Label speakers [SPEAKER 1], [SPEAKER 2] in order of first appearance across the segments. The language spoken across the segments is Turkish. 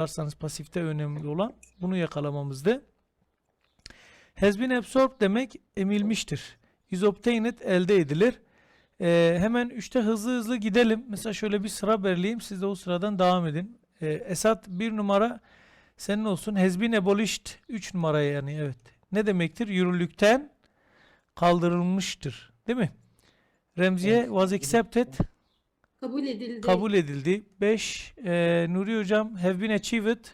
[SPEAKER 1] yakalarsanız pasifte önemli olan bunu yakalamamızdı. Has been absorbed demek emilmiştir. Is obtained elde edilir. Ee, hemen üçte hızlı hızlı gidelim. Mesela şöyle bir sıra belirleyeyim. Siz de o sıradan devam edin. Ee, Esat bir numara senin olsun. Has been abolished 3 numaraya yani evet. Ne demektir? Yürürlükten kaldırılmıştır. Değil mi? Remziye was accepted
[SPEAKER 2] Kabul edildi.
[SPEAKER 1] kabul edildi. 5 Nuri hocam have been achieved.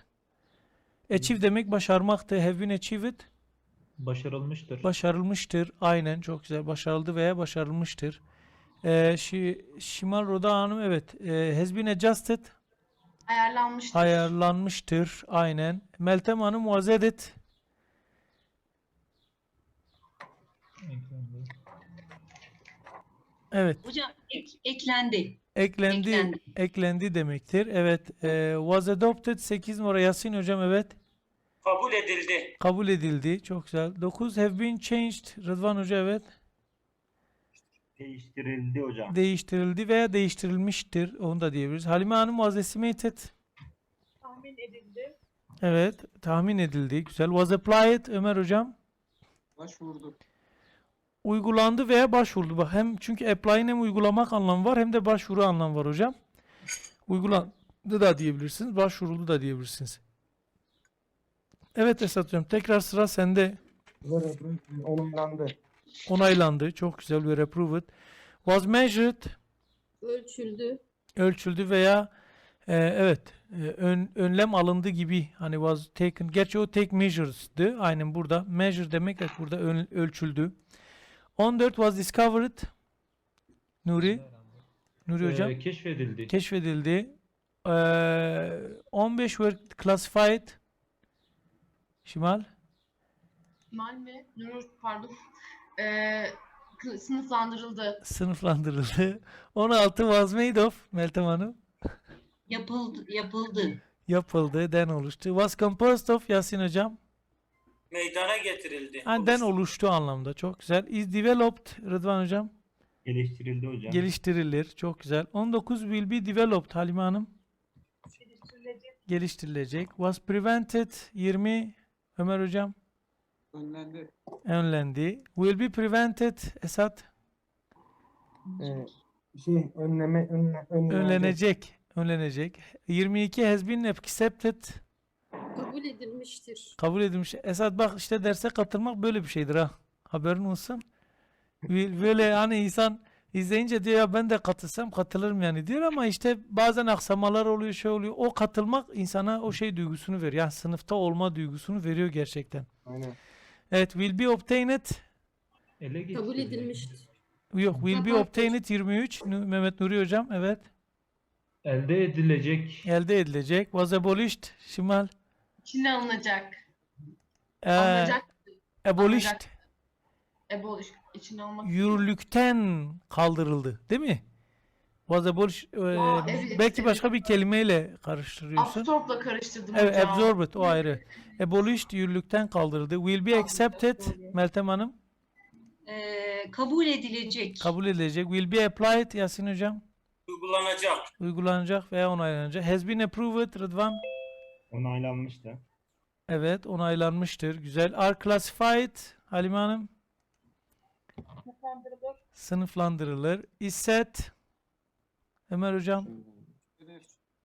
[SPEAKER 1] Achieve demek başarmaktı. Have been achieved
[SPEAKER 3] Başarılmıştır.
[SPEAKER 1] başarılmıştır. Aynen çok güzel. Başarıldı veya başarılmıştır. Ee, şi, Şimal Roda Hanım evet. Ee, has been adjusted
[SPEAKER 4] Ayarlanmıştır.
[SPEAKER 1] ayarlanmıştır. Aynen. Meltem Hanım was added evet.
[SPEAKER 5] Hocam ek- eklendi.
[SPEAKER 1] Eklendi,
[SPEAKER 5] Eklendi.
[SPEAKER 1] eklendi demektir. Evet. ee, was adopted 8 numara Yasin hocam evet.
[SPEAKER 6] Kabul edildi.
[SPEAKER 1] Kabul edildi. Çok güzel. 9 have been changed. Rıdvan Hoca evet.
[SPEAKER 7] Değiştirildi hocam.
[SPEAKER 1] Değiştirildi veya değiştirilmiştir. Onu da diyebiliriz. Halime Hanım was estimated.
[SPEAKER 4] Tahmin edildi.
[SPEAKER 1] Evet. Tahmin edildi. Güzel. Was applied. Ömer Hocam.
[SPEAKER 7] Başvurdu.
[SPEAKER 1] Uygulandı veya başvurdu. Bak hem çünkü apply'ın hem uygulamak anlamı var hem de başvuru anlamı var hocam. Uygulandı da diyebilirsiniz. Başvuruldu da diyebilirsiniz. Evet Esat Hocam. Tekrar sıra sende.
[SPEAKER 7] Onaylandı.
[SPEAKER 1] Onaylandı. Çok güzel. Were approved. Was measured.
[SPEAKER 2] Ölçüldü.
[SPEAKER 1] ölçüldü veya e, evet e, ön, önlem alındı gibi hani was taken gerçi o take measures'dı aynen burada measure demek evet burada ön- ölçüldü 14 was discovered Nuri Nuri hocam
[SPEAKER 3] Ee, keşfedildi.
[SPEAKER 1] keşfedildi Ee, 15 were classified Şimal
[SPEAKER 4] Mal mi? Nur pardon. Ee, sınıflandırıldı.
[SPEAKER 1] sınıflandırıldı 16 was made of Meltem Hanım
[SPEAKER 5] Yapıldı, yapıldı.
[SPEAKER 1] yapıldı den oluştu was composed of Yasin hocam
[SPEAKER 6] Meydana getirildi.
[SPEAKER 1] Ha, den oluştu anlamda. Çok güzel. Is developed Rıdvan hocam.
[SPEAKER 7] Geliştirildi hocam.
[SPEAKER 1] Geliştirilir. Çok güzel. 19 will be developed Halime Hanım.
[SPEAKER 4] Geliştirilecek.
[SPEAKER 1] Geliştirilecek. Was prevented 20 Ömer hocam.
[SPEAKER 7] Önlendi.
[SPEAKER 1] Önlendi. Will be prevented Esat.
[SPEAKER 7] Ee, şey önleme önle, önlendi.
[SPEAKER 1] Önlenecek. Önlenecek. 22 has been accepted.
[SPEAKER 2] Kabul edilmiştir.
[SPEAKER 1] Kabul edilmiş. Esat bak işte derse katılmak böyle bir şeydir ha. Haberin olsun. Bö- Böyle hani insan izleyince diyor ya ben de katılsam katılırım yani diyor ama işte bazen aksamalar oluyor şey oluyor. O katılmak insana o şey duygusunu veriyor. Yani sınıfta olma duygusunu veriyor gerçekten.
[SPEAKER 7] Aynen.
[SPEAKER 1] Evet will be obtained.
[SPEAKER 3] Ele geçti.
[SPEAKER 2] Kabul edilmiştir.
[SPEAKER 1] Yok will be obtained 23. Nu- Mehmet Nuri hocam evet.
[SPEAKER 3] Elde edilecek.
[SPEAKER 1] Elde edilecek. Was abolished. Şimal.
[SPEAKER 4] İçine alınacak.
[SPEAKER 1] Ee,
[SPEAKER 4] alınacak.
[SPEAKER 1] abolished.
[SPEAKER 4] alınacak. Abolish. İçine almak.
[SPEAKER 1] yürürlükten kaldırıldı değil mi? Was abolished. e,
[SPEAKER 4] Aa, evet,
[SPEAKER 1] belki
[SPEAKER 4] evet.
[SPEAKER 1] başka bir kelimeyle karıştırıyorsun.
[SPEAKER 4] Absorb'la karıştırdım
[SPEAKER 1] Evet,
[SPEAKER 4] hocam.
[SPEAKER 1] absorbed o ayrı. Abolished yürürlükten kaldırıldı. Will be accepted Meltem Hanım.
[SPEAKER 5] Ee, kabul edilecek.
[SPEAKER 1] Kabul edilecek. Will be applied Yasin Hocam.
[SPEAKER 6] Uygulanacak.
[SPEAKER 1] Uygulanacak veya onaylanacak. Has been approved Rıdvan.
[SPEAKER 7] Onaylanmıştı.
[SPEAKER 1] Evet onaylanmıştır. Güzel. Are classified Halime Hanım. Sınıflandırılır. Is set Ömer Hocam.